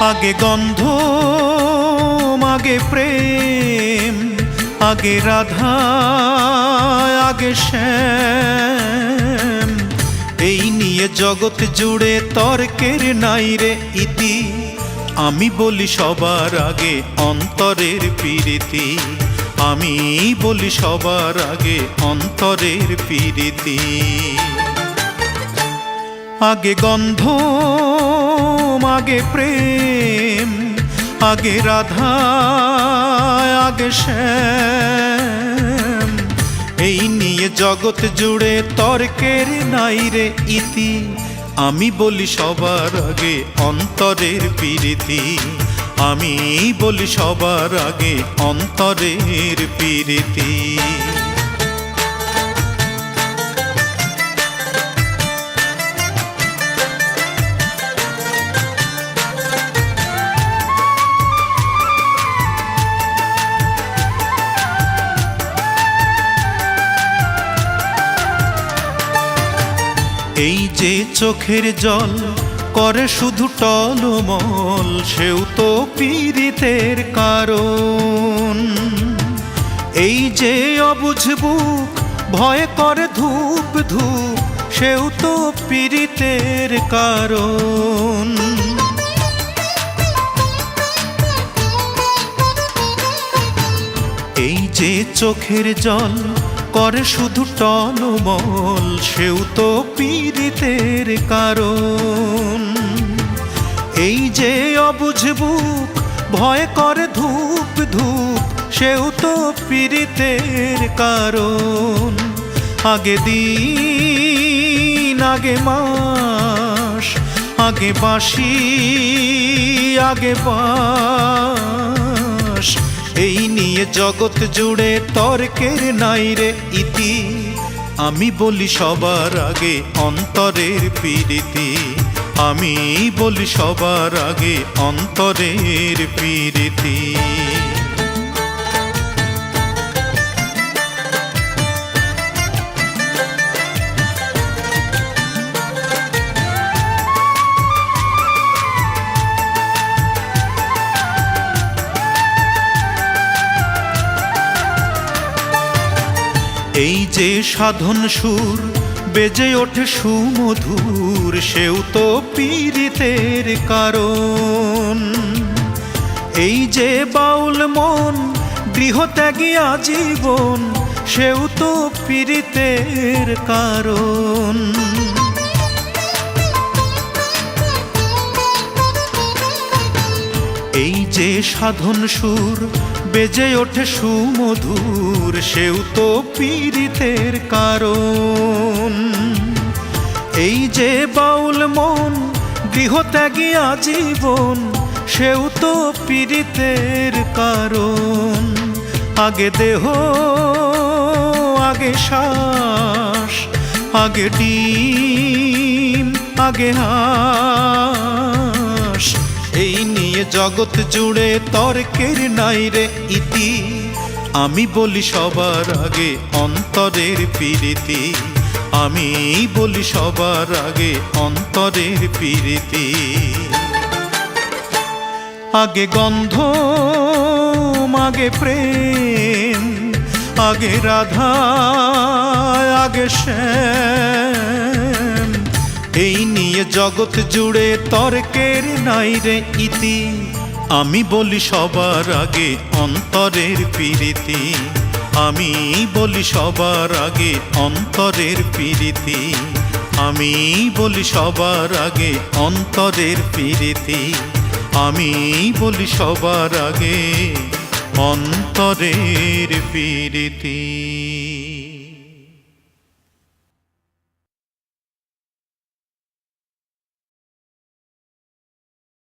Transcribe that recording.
আগে গন্ধ, আগে প্রেম, আগে রাধা, আগে শ্যাম। এই নিয়ে জগৎ জুড়ে তর্কের নাই রে ইতি। আমি বলি সবার আগে অন্তরের প্রীতি। আমি বলি সবার আগে অন্তরের প্রীতি। আগে গন্ধ আগে প্রেম, আগে রাধা, আগে শ্যাম। এই নিয়ে জগৎ জুড়ে তর্কের নাই রে ইতি। আমি বলি সবার আগে অন্তরের প্রীতি। আমি বলি সবার আগে অন্তরের প্রীতি। এই যে চোখের জল করে শুধু টলমল, সেও তো পীড়িতের কারণ। এই যে অবুঝ বুক ভয় করে ধূপ ধূপ, সেও তো পীড়িতের কারণ। এই যে চোখের জল করে শুধু টলমল, সেও তো পীড়িতের কারণ। এই যে অবুঝ বুক, ভয় করে ধূপ ধূপ, সেও তো পীড়িতের কারণ। আগে দিন, আগে মাস, আগে বাসি আগে বাস এই নিয়ে জগৎ জুড়ে তর্কের নাই রে ইতি। আমি বলি সবার আগে অন্তরের পীড়িতি। আমি বলি সবার আগে অন্তরের প্রীতি এই যে সাধন সুর, বেজে ওঠে সুমধুর, সেও তো পীড়িতের কারণ। এই যে বাউল মন, গৃহত্যাগী আজীবন, সেও তো পীড়িতের কারণ। এই যে সাধন সুর, বেজে ওঠে সুমধুর, সেও তো পীড়িতের কারণ। এই যে বাউল মন, গৃহত্যাগী আজীবন, সেও তো পীড়িতের কারণ। আগে দেহ, আগে শ্বাস, আগে ডিম, আগে হাস। এই নিয়ে জগৎ জুড়ে তর্কের নাই রে ইতি। আমি বলি সবার আগে অন্তরের প্রীতি। আমি বলি সবার আগে অন্তরের প্রীতি। আগে গন্ধ, আগে প্রেম, আগে রাধা, আগে শ্যাম। জগৎ জুড়ে তর্কের নাই রে ইতি। আমি বলি সবার আগে অন্তরের প্রীতি। আমি বলি সবার আগে অন্তরের প্রীতি। আমি বলি সবার আগে অন্তরের প্রীতি। আমি বলি সবার আগে অন্তরের প্রীতি।